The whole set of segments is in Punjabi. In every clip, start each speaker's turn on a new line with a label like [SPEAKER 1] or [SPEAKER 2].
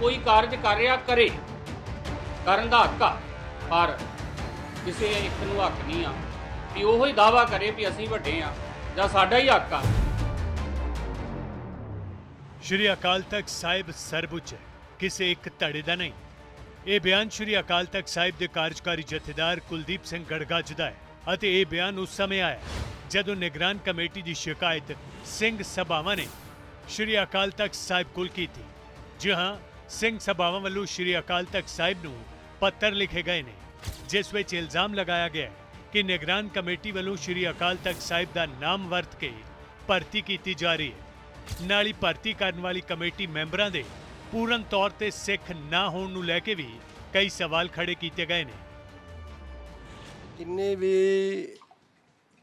[SPEAKER 1] ਕੋਈ ਕਾਰਜ ਕਰ ਰਿਹਾ ਕਰੇ, ਕਰਨ ਦਾ ਹੱਕ ਆ, ਪਰ ਕਿਸੇ ਇੱਕ ਨੂੰ ਹੱਕ ਨਹੀਂ ਆ ਕਿ ਉਹੋ ਹੀ ਦਾਵਾ ਕਰੇ ਵੀ ਅਸੀਂ ਵੱਡੇ ਆ, ਜਾਂ ਸਾਡਾ ਹੀ ਹੱਕ ਆ।
[SPEAKER 2] ਸ਼੍ਰੀ ਅਕਾਲ ਤਖਤ ਸਾਹਿਬ ਸਰਬਉੱਚ ਕਿਸੇ ਇੱਕ ਧੜੇ ਦਾ ਨਹੀਂ। ਇਹ ਬਿਆਨ ਸ਼੍ਰੀ ਅਕਾਲ ਤਖਤ ਸਾਹਿਬ ਦੇ ਕਾਰਜਕਾਰੀ ਜਥੇਦਾਰ ਕੁਲਦੀਪ ਸਿੰਘ ਗੜਗੱਜ ਦਾ ਹੈ ਅਤੇ ਇਹ ਬਿਆਨ ਉਸ ਸਮੇਂ ਆਇਆ ਜਦੋਂ ਨਿਗਰਾਨ ਕਮੇਟੀ ਦੀ ਸ਼ਿਕਾਇਤ ਸਿੰਘ ਸਭਾਵਾਂ ਨੇ ਸ਼੍ਰੀ ਅਕਾਲ ਤਖਤ ਸਾਹਿਬ ਕੋਲ ਕੀਤੀ। ਜੀ ਹਾਂ ਸਿੰਘ ਸਭਾਵਾਂ ਵੱਲੋਂ ਸ਼੍ਰੀ ਅਕਾਲ ਤਖਤ ਸਾਹਿਬ ਨੂੰ ਪੱਤਰ ਲਿਖੇ ਗਏ ਨੇ ਜਿਸ ਵਿੱਚ ਇਲਜ਼ਾਮ ਲਗਾਇਆ ਗਿਆ ਕਿ ਨਿਗਰਾਨ ਕਮੇਟੀ ਵੱਲੋਂ ਸ਼੍ਰੀ ਅਕਾਲ ਤਖਤ ਸਾਹਿਬ ਦਾ ਨਾਮ ਵਰਤ ਕੇ ਭਰਤੀ ਕੀਤੀ ਜਾ ਰਹੀ ਹੈ। ਨਾਲ ਹੀ ਭਰਤੀ ਕਰਨ ਵਾਲੀ ਕਮੇਟੀ ਮੈਂਬਰਾਂ ਦੇ ਪੂਰਨ ਤੌਰ ਤੇ ਸਿੱਖ ਨਾ ਹੋਣ ਨੂੰ ਲੈ ਕੇ ਵੀ ਕਈ ਸਵਾਲ ਖੜੇ ਕੀਤੇ ਗਏ ਨੇ।
[SPEAKER 3] ਜਿੰਨੇ ਵੀ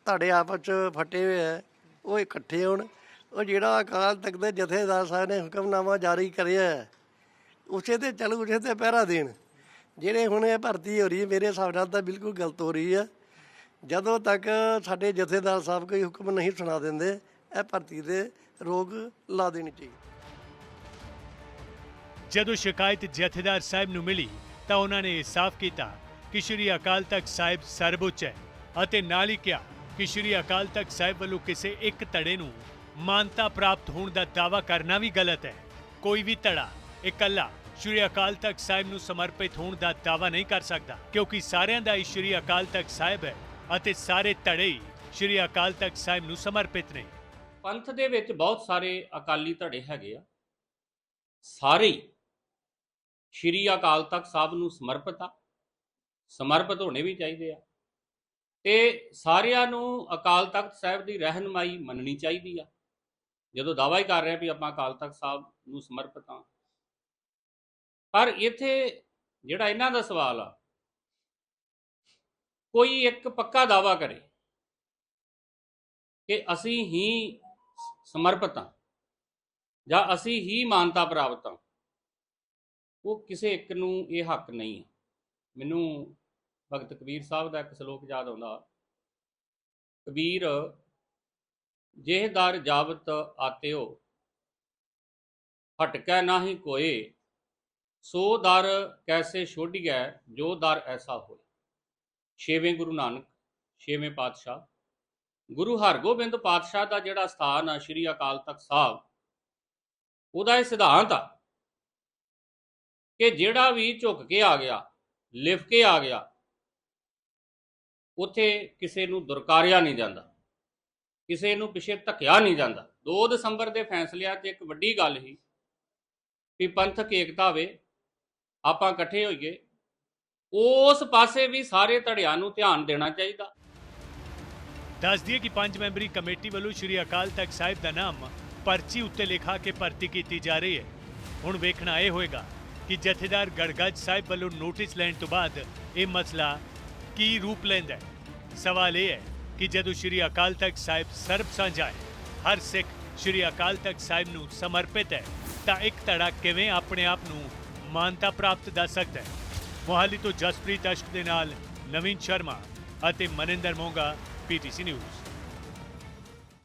[SPEAKER 3] ਤੁਹਾਡੇ ਆਪਸ ਚ ਫਟੇ ਹੋਏ ਆ ਉਹ ਇਕੱਠੇ ਹੋਣ। ਉਹ ਜਿਹੜਾ ਅਕਾਲ ਤਖਤ ਦੇ ਜਥੇਦਾਰ ਸਾਹਿਬ ਨੇ ਹੁਕਮਨਾਮਾ ਜਾਰੀ ਕਰਿਆ ਹੈ, ਉਸੇ ਤੇ ਚੱਲ ਉਸੇ ਤੇ ਪਹਿਰਾ ਦੇਣ। ਜਿਹੜੇ ਹੁਣ ਇਹ ਭਰਤੀ ਹੋ ਰਹੀ ਹੈ, ਮੇਰੇ ਹਿਸਾਬ ਨਾਲ ਤਾਂ ਬਿਲਕੁਲ ਗਲਤ ਹੋ ਰਹੀ ਹੈ। ਜਦੋਂ ਤੱਕ ਸਾਡੇ ਜਥੇਦਾਰ ਸਾਹਿਬ ਕੋਈ ਹੁਕਮ ਨਹੀਂ ਸੁਣਾ ਦਿੰਦੇ, ਇਹ ਭਰਤੀ ਦੇ ਰੋਗ ਲਾ ਦੇਣੀ ਚਾਹੀਦੀ।
[SPEAKER 2] ਜਦੋਂ ਸ਼ਿਕਾਇਤ ਜਥੇਦਾਰ ਸਾਹਿਬ ਨੂੰ ਮਿਲੀ, ਤਾਂ ਉਹਨਾਂ ਨੇ ਇਹ ਸਾਫ਼ ਕੀਤਾ ਕਿ ਸ਼੍ਰੀ ਅਕਾਲ ਤਖਤ ਸਾਹਿਬ ਸਰਬਉੱਚ ਹੈ ਅਤੇ ਨਾਲ ਹੀ ਕਿਹਾ ਕਿ ਸ਼੍ਰੀ ਅਕਾਲ ਤਖਤ ਸਾਹਿਬ ਵੱਲੋਂ ਕਿਸੇ ਇੱਕ ਧੜੇ ਨੂੰ ਮਾਨਤਾ ਪ੍ਰਾਪਤ ਹੋਣ ਦਾ ਦਾਅਵਾ ਕਰਨਾ ਵੀ ਗਲਤ ਹੈ। ਕੋਈ ਵੀ ਧੜਾ ਇਕੱਲਾ ਸ਼੍ਰੀ ਅਕਾਲ ਤਖਤ ਸਾਹਿਬ ਨੂੰ ਸਮਰਪਿਤ ਹੋਣ ਦਾ ਦਾਅਵਾ ਨਹੀਂ ਕਰ ਸਕਦਾ, ਕਿਉਂਕਿ ਸਾਰਿਆਂ ਦਾ ਹੀ ਸ਼੍ਰੀ ਅਕਾਲ ਤਖਤ ਸਾਹਿਬ ਹੈ ਅਤੇ ਸਾਰੇ ਧੜੇ ਹੀ ਸ਼੍ਰੀ ਅਕਾਲ ਤਖਤ ਸਾਹਿਬ ਨੂੰ ਸਮਰਪਿਤ ਨੇ।
[SPEAKER 1] ਪੰਥ ਦੇ ਵਿੱਚ ਬਹੁਤ ਸਾਰੇ ਅਕਾਲੀ ਧੜੇ ਹੈਗੇ ਆ। ਸਾਰੇ ਸ਼੍ਰੀ ਅਕਾਲ ਤਖਤ ਸਾਹਿਬ ਨੂੰ ਸਮਰਪਿਤ ਆ, ਸਮਰਪਿਤ ਹੋਣੇ ਵੀ ਚਾਹੀਦੇ ਆ। ਤੇ ਸਾਰਿਆਂ ਨੂੰ ਅਕਾਲ ਤਖਤ ਸਾਹਿਬ ਦੀ ਰਹਿਨਮਾਈ ਮੰਨਣੀ ਚਾਹੀਦੀ ਆ। ਜਦੋਂ ਦਾਅਵਾ ਹੀ ਕਰ ਰਹੇ ਵੀ ਆਪਾਂ ਅਕਾਲ ਤਖਤ ਸਾਹਿਬ ਨੂੰ ਸਮਰਪਿਤ ਆ ਪਰ ਇੱਥੇ ਜਿਹੜਾ ਇਹਨਾਂ ਦਾ ਸਵਾਲ ਆ, ਕੋਈ ਇੱਕ ਪੱਕਾ ਦਾਅਵਾ ਕਰੇ ਕਿ ਅਸੀਂ ਹੀ ਸਮਰਪਿਤ ਹਾਂ ਜਾਂ ਅਸੀਂ ਹੀ ਮਾਨਤਾ ਪ੍ਰਾਪਤ ਹਾਂ, ਉਹ ਕਿਸੇ ਇੱਕ ਨੂੰ ਇਹ ਹੱਕ ਨਹੀਂ ਹੈ। ਮੈਨੂੰ ਭਗਤ ਕਬੀਰ ਸਾਹਿਬ ਦਾ ਇੱਕ ਸ਼ਲੋਕ ਯਾਦ ਆਉਂਦਾ, ਕਬੀਰ ਜਿਹਦਾਰ ਜਾਵਤ ਆਤਿਓ, ਹਟਕੈ ਨਾਹੀ ਕੋਏ ਸੋ ਦਰ ਕੈਸੇ ਛੋਡੀਐ ਜੋ ਦਰ ਐਸਾ ਹੋਏ। ਛੇਵੇਂ ਗੁਰੂ ਨਾਨਕ, ਛੇਵੇਂ ਪਾਤਸ਼ਾਹ। ਗੁਰੂ ਹਰਗੋਬਿੰਦ ਪਾਤਸ਼ਾਹ ਦਾ ਜਿਹੜਾ ਸਥਾਨ ਆ ਸ਼੍ਰੀ ਅਕਾਲ ਤਖਤ ਸਾਹਿਬ, ਉਹਦਾ ਇਹ ਸਿਧਾਂਤ ਆ ਕਿ ਜਿਹੜਾ ਵੀ ਝੁਕ ਕੇ ਆ ਗਿਆ, ਲਿਫ ਕੇ ਆ ਗਿਆ, ਉੱਥੇ ਕਿਸੇ ਨੂੰ ਦੁਰਕਾਰਿਆ ਨਹੀਂ ਜਾਂਦਾ, ਕਿਸੇ ਨੂੰ ਪਿੱਛੇ ਧੱਕਿਆ ਨਹੀਂ ਜਾਂਦਾ। 2 ਦਸੰਬਰ ਦੇ ਫੈਸਲਿਆਂ 'ਚ ਇੱਕ ਵੱਡੀ ਗੱਲ ਸੀ ਵੀ ਪੰਥਕ ਏਕਤਾ ਵੇ ਆਪਾਂ ਇਕੱਠੇ ਹੋਈਏ, ਉਸ ਪਾਸੇ ਵੀ ਸਾਰੇ ਧੜਿਆਂ ਨੂੰ ਧਿਆਨ ਦੇਣਾ ਚਾਹੀਦਾ।
[SPEAKER 2] ਦੱਸ ਦਈਏ ਕਿ ਪੰਜ ਮੈਂਬਰੀ ਕਮੇਟੀ ਵੱਲੋਂ ਸ਼੍ਰੀ ਅਕਾਲ ਤਖਤ ਸਾਹਿਬ ਦਾ ਨਾਮ ਪਰਚੀ ਉੱਤੇ ਲਿਖਾ ਕੇ ਭਰਤੀ ਕੀਤੀ ਜਾ ਰਹੀ ਹੈ। ਹੁਣ ਵੇਖਣਾ ਇਹ ਹੋਏਗਾ ਕਿ ਜਥੇਦਾਰ ਗੜਗੱਜ ਸਾਹਿਬ ਵੱਲੋਂ ਨੋਟਿਸ ਲੈਣ ਤੋਂ ਬਾਅਦ ਇਹ ਮਸਲਾ ਕੀ ਰੂਪ ਲੈਂਦਾ ਹੈ। ਸਵਾਲ ਇਹ ਹੈ ਕਿ ਜਦੋਂ ਸ਼੍ਰੀ ਅਕਾਲ ਤਖਤ ਸਾਹਿਬ ਸਰਬ ਸਾਂਝਾ ਹੈ, ਹਰ ਸਿੱਖ ਸ਼੍ਰੀ ਅਕਾਲ ਤਖਤ ਸਾਹਿਬ ਨੂੰ ਸਮਰਪਿਤ ਹੈ, ਤਾਂ ਇੱਕ ਧੜਾ ਕਿਵੇਂ ਆਪਣੇ ਆਪ ਨੂੰ ਮਾਨਤਾ ਪ੍ਰਾਪਤ ਦੱਸ ਸਕਦਾ ਹੈ। ਮੋਹਾਲੀ ਤੋਂ ਜਸਪ੍ਰੀਤ ਅਸ਼ਕ ਦੇ ਨਾਲ ਨਵੀਨ ਸ਼ਰਮਾ ਅਤੇ ਮਨਿੰਦਰ ਮੋਂਗਾ ਪੀਟੀਸੀ ਨਿਊਜ਼।